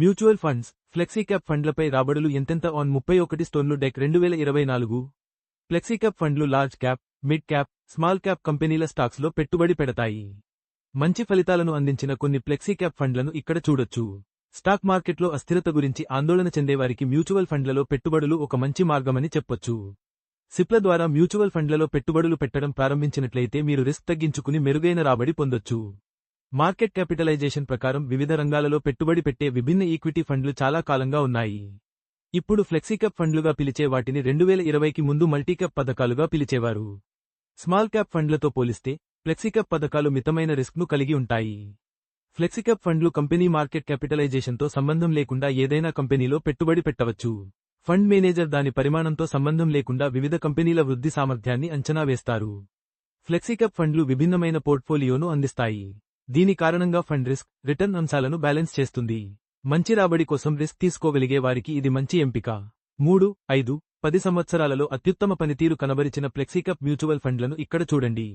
Mutual funds flexicap ఫండ్లపై రాబడులు ఎంతెంత on ముప్పై ఒకటి స్టోన్లు డెక్ రెండు వేల ఇరవై నాలుగు. ఫ్లెక్సీక్యాప్ ఫండ్లు large cap mid cap small cap కంపెనీల స్టాక్స్లో పెట్టుబడి పెడతాయి. మంచి ఫలితాలను అందించిన కొన్ని ఫ్లెక్సీక్యాప్ ఫండ్లను ఇక్కడ చూడొచ్చు. స్టాక్ మార్కెట్లో అస్థిరత గురించి ఆందోళన చెందేవారికి మ్యూచువల్ ఫండ్లలో పెట్టుబడులు ఒక మంచి మార్గమని చెప్పొచ్చు. సిప్ల ద్వారా మ్యూచువల్ ఫండ్లలో పెట్టుబడులు పెట్టడం ప్రారంభించినట్లయితే మీరు రిస్క్ తగ్గించుకుని మెరుగైన రాబడి పొందొచ్చు. మార్కెట్ క్యాపిటలైజేషన్ ప్రకారం వివిధ రంగాలలో పెట్టుబడి పెట్టే విభిన్న ఈక్విటీ ఫండ్లు చాలా కాలంగా ఉన్నాయి. ఇప్పుడు ఫ్లెక్సీకప్ ఫండ్లుగా పిలిచే వాటిని రెండు వేల ఇరవైకి ముందు మల్టీకప్ పథకాలుగా పిలిచేవారు. స్మాల్ క్యాప్ ఫండ్లతో పోలిస్తే ఫ్లెక్సీకప్ పథకాలు మితమైన రిస్క్ను కలిగి ఉంటాయి. ఫ్లెక్సీకప్ ఫండ్లు కంపెనీ మార్కెట్ క్యాపిటలైజేషన్తో సంబంధం లేకుండా ఏదైనా కంపెనీలో పెట్టుబడి పెట్టవచ్చు. ఫండ్ మేనేజర్ దాని పరిమాణంతో సంబంధం లేకుండా వివిధ కంపెనీల వృద్ధి సామర్థ్యాన్ని అంచనా వేస్తారు. ఫ్లెక్సీకప్ ఫండ్లు విభిన్నమైన పోర్ట్ఫోలియోను అందిస్తాయి. దీని కారణంగా ఫండ్ రిస్క్ రిటర్న్ అంశాలను బ్యాలెన్స్ చేస్తుంది. మంచి రాబడి కోసం రిస్క్ తీసుకోగలిగే వారికి ఇది మంచి ఎంపిక. మూడు ఐదు పది సంవత్సరాలలో అత్యుత్తమ పనితీరు కనబరిచిన ఫ్లెక్సీకప్ మ్యూచువల్ ఫండ్లను ఇక్కడ చూడండి.